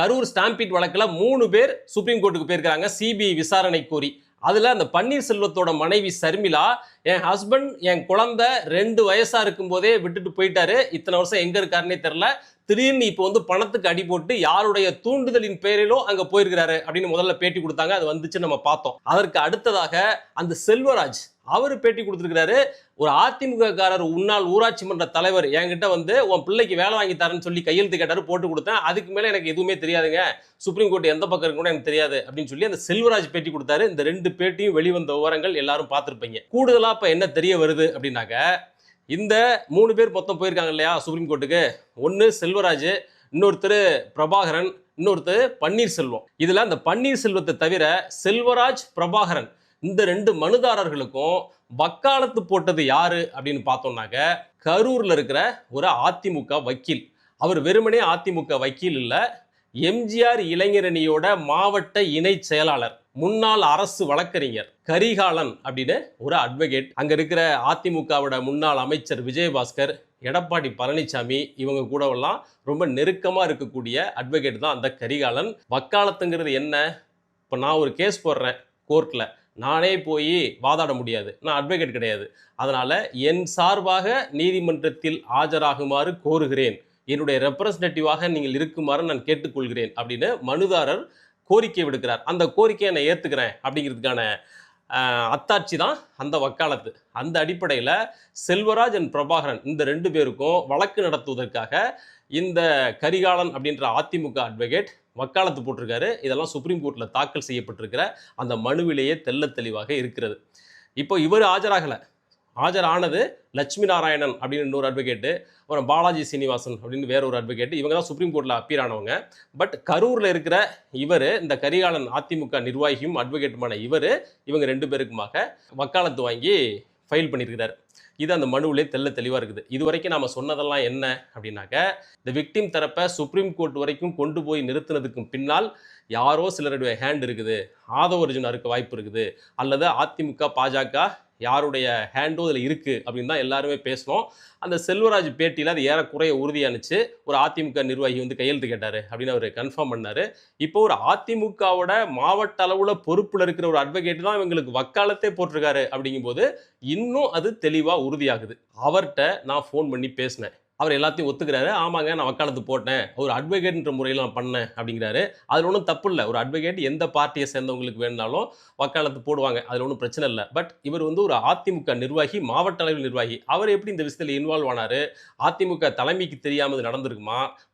Karur stampede வழக்கில் மூணு பேர் சுப்ரீம் கோர்ட்டுக்கு போயிருக்காங்க சிபிஐ விசாரணை கோரி. அதில் அந்த பன்னீர்செல்வத்தோட மனைவி சர்மிளா என் ஹஸ்பண்ட் என் குழந்தை ரெண்டு வயசாக இருக்கும் போதே விட்டுட்டு போயிட்டாரு. இத்தனை வருஷம் எங்கே இருக்காருன்னே தெரில திடீர்னு இப்போ வந்து பணத்துக்கு அடி போட்டு யாருடைய தூண்டுதலின் பேரிலோ அங்கே போயிருக்கிறாரு அப்படின்னு முதல்ல பேட்டி கொடுத்தாங்க. அது வந்துச்சு நம்ம பார்த்தோம். அதற்கு அடுத்ததாக அந்த செல்வராஜ் அவர் பேட்டி கொடுத்துருக்கிறாரு. ஒரு அதிமுககாரர் உன்னால் ஊராட்சி மன்ற தலைவர் என்கிட்ட வந்து உன் பிள்ளைக்கு வேலை வாங்கி தரேன்னு சொல்லி கையெழுத்து கேட்டாரு போட்டு கொடுத்தேன். அதுக்கு மேலே எனக்கு எதுவுமே தெரியாதுங்க. சுப்ரீம் கோர்ட் எந்த பக்கம் இருக்குன்னு எனக்கு தெரியாது. அப்படின்னு சொல்லி அந்த செல்வராஜ் பேட்டி கொடுத்தாரு. இந்த ரெண்டு பேட்டியும் வெளிவந்த விவரங்கள் எல்லாரும் கூடுதலாக கூடுதலா இப்போ என்ன தெரிய வருது அப்படின்னாக்க இந்த மூணு பேர் மொத்தம் போயிருக்காங்க இல்லையா சுப்ரீம் கோர்ட்டுக்கு ஒன்னு செல்வராஜ் இன்னொருத்தர் பிரபாகரன் இன்னொருத்தர் பன்னீர்செல்வம். இதில் அந்த பன்னீர்செல்வத்தை தவிர செல்வராஜ் பிரபாகரன் இந்த ரெண்டு மனுதாரர்களுக்கும் வக்காலத்து போட்டது யாரு அப்படின்னு பார்த்தோம்னாக்க கரூர்ல இருக்கிற ஒரு அதிமுக வக்கீல். அவர் வெறுமனே அதிமுக வக்கீல் இல்ல எம்ஜிஆர் இளைஞரணியோட மாவட்ட இணை செயலாளர் முன்னாள் அரசு வழக்கறிஞர். கரிகாலன் அப்படின்னு ஒரு அட்வொகேட் அங்கே இருக்கிற அதிமுகவோட முன்னாள் அமைச்சர் விஜயபாஸ்கர் எடப்பாடி பழனிசாமி இவங்க கூடவெல்லாம் ரொம்ப நெருக்கமாக இருக்கக்கூடிய அட்வொகேட் தான் அந்த கரிகாலன். வக்காலத்துங்கிறது என்ன? இப்போ நான் ஒரு கேஸ் போடுறேன் கோர்ட்டில் நானே போய் வாதாட முடியாது. நான் அட்வொகேட் கிடையாது. அதனால் என் சார்பாக நீதிமன்றத்தில் ஆஜராகுமாறு கோருகிறேன். என்னுடைய ரெப்ரசன்டேட்டிவாக நீங்கள் இருக்குமாறு நான் கேட்டுக்கொள்கிறேன் அப்படின்னு மனுதாரர் கோரிக்கை விடுக்கிறார். அந்த கோரிக்கையை நான் ஏற்றுக்கிறேன் அப்படிங்கிறதுக்கான அத்தாட்சி தான் அந்த வக்காலத்து. அந்த அடிப்படையில் செல்வராஜ் அண்ட் பிரபாகரன் இந்த ரெண்டு பேருக்கும் வழக்கு நடத்துவதற்காக இந்த கரிகாலன் அப்படின்ற அதிமுக அட்வொகேட் வக்காலத்து போட்டிருக்காரு. இதெல்லாம் சுப்ரீம் கோர்ட்டில் தாக்கல் செய்யப்பட்டிருக்கிற அந்த மனுவிலேயே தெள்ளத் தெளிவாக இருக்கிறது. இப்போ இவர் ஆஜராகலை. ஆஜரானது லட்சுமி நாராயணன் அப்படின்னு இன்னொரு அட்வொகேட்டு அப்புறம் பாலாஜி சீனிவாசன் அப்படின்னு வேற ஒரு அட்வொகேட் இவங்க தான் சுப்ரீம் கோர்ட்டில் அப்பீர் ஆனவங்க. பட் கரூரில் இருக்கிற இவர் இந்த கரிகாலன் அதிமுக நிர்வாகியும் அட்வொகேட்டுமான இவர் இவங்க ரெண்டு பேருக்குமாக வக்காலத்து வாங்கி ஃபைல் பண்ணியிருக்கிறார் இது அந்த மனுவிலே தெள்ள தெளிவாக இருக்குது. இது வரைக்கும் நாம் சொன்னதெல்லாம் என்ன அப்படின்னாக்க இந்த விக்டிம் தரப்பை சுப்ரீம் கோர்ட் வரைக்கும் கொண்டு போய் நிறுத்தினதுக்கு பின்னால் யாரோ சிலருடைய ஹேண்ட் இருக்குது. ஆதவ அர்ஜுனா இருக்க வாய்ப்பு இருக்குது. அல்லது அதிமுக பாஜக யாருடைய ஹேண்டோ இதில் இருக்குது அப்படின்னு தான் எல்லாருமே பேசணும் அந்த செல்வராஜ் பேட்டியில் அது ஏறக்குறைய உறுதியானுச்சு. ஒரு அதிமுக நிர்வாகி வந்து கையெழுத்து கேட்டார் அப்படின்னு அவர் கன்ஃபார்ம் பண்ணார். இப்போ ஒரு அதிமுகவோட மாவட்ட அளவில் பொறுப்பில் இருக்கிற ஒரு அட்வொகேட் தான் இவங்களுக்கு வக்காலத்தே போட்டிருக்காரு அப்படிங்கும்போது இன்னும் அது தெளிவாக உறுதியாகுது. அவர்கிட்ட நான் ஃபோன் பண்ணி பேசினேன். அவர் எல்லாத்தையும் ஒத்துக்கிறாரு. ஆமாங்க நான் வக்காலத்து போட்டேன். ஒரு அட்வொகேட்ன்ற முறையில் நான் பண்ணேன் அப்படிங்கிறாரு. அதில் ஒன்றும் தப்பு இல்லை ஒரு அட்வொகேட் எந்த பார்ட்டியை சேர்ந்தவங்களுக்கு வேணாலும் வக்காலத்து போடுவாங்க. அதில் ஒன்றும் பிரச்சனை இல்லை. பட் இவர் வந்து ஒரு அதிமுக நிர்வாகி மாவட்ட அளவில் நிர்வாகி. அவர் எப்படி இந்த விஷயத்தில் இன்வால்வ் ஆனாரு? அதிமுக தலைமைக்கு தெரியாமல் இது நடந்திருக்குமா?